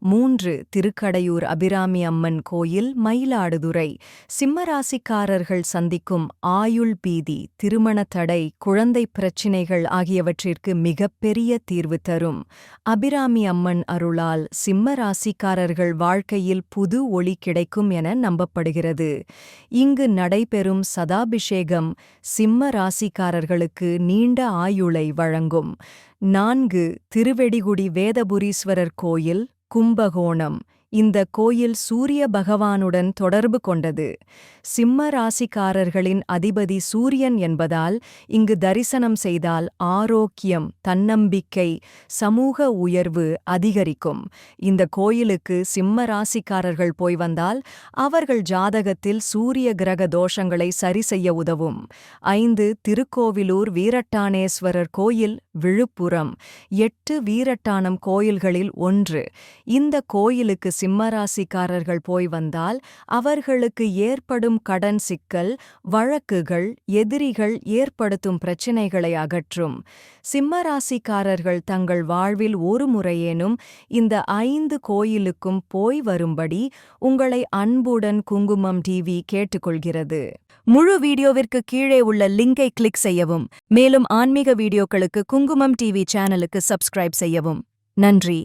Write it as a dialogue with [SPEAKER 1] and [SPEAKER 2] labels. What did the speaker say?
[SPEAKER 1] மூன்று திருக்கடையூர் அபிராமி அம்மன் கோயில் மயிலாடுதுறை. சிம்மராசிக்காரர்கள் சந்திக்கும் ஆயுள் பீதி திருமண தடை குழந்தை பிரச்சினைகள் ஆகியவற்றிற்கு மிகப்பெரிய தீர்வு தரும். அபிராமி அம்மன் அருளால் சிம்ம ராசிக்காரர்கள் வாழ்க்கையில் புது ஒளி கிடைக்கும் என நம்பப்படுகிறது. இங்கு நடைபெறும் சதாபிஷேகம் சிம்ம ராசிக்காரர்களுக்கு நீண்ட ஆயுளை வழங்கும். நான்கு திருவெடிகுடி வேதபுரீஸ்வரர் கோயில் கும்பகோணம் இந்த கோயில் சூரிய பகவானுடன் தொடர்பு கொண்டது. சிம்ம ராசிக்காரர்களின் அதிபதி சூரியன் என்பதால் இங்கு தரிசனம் செய்தால் ஆரோக்கியம் தன்னம்பிக்கை சமூக உயர்வு அதிகரிக்கும். இந்த கோயிலுக்கு சிம்ம ராசிக்காரர்கள் போய் வந்தால் அவர்கள் ஜாதகத்தில் சூரிய கிரக தோஷங்களை சரி செய்ய உதவும். ஐந்து திருக்கோவிலூர் வீரட்டானேஸ்வரர் கோயில் விழுப்புரம். எட்டு வீரட்டானம் கோயில்களில் ஒன்று. இந்த கோயிலுக்கு சிம்மராசிக்காரர்கள் போய் வந்தால் அவர்களுக்கு ஏற்படும் கடன் சிக்கல் வழக்குகள் எதிரிகள் ஏற்படுத்தும் பிரச்சினைகளை அகற்றும். சிம்மராசிக்காரர்கள் தங்கள் வாழ்வில் ஒரு முறையேனும் இந்த ஐந்து கோயிலுக்கும் போய் வரும்படி உங்களை அன்புடன் குங்குமம் டிவி கேட்டுக்கொள்கிறது. முழு வீடியோவிற்கு கீழே உள்ள லிங்கை கிளிக் செய்யவும் மேலும் ஆன்மீக வீடியோக்களுக்கு குங்குமம் டிவி சேனலுக்கு சப்ஸ்கிரைப் செய்யவும். நன்றி.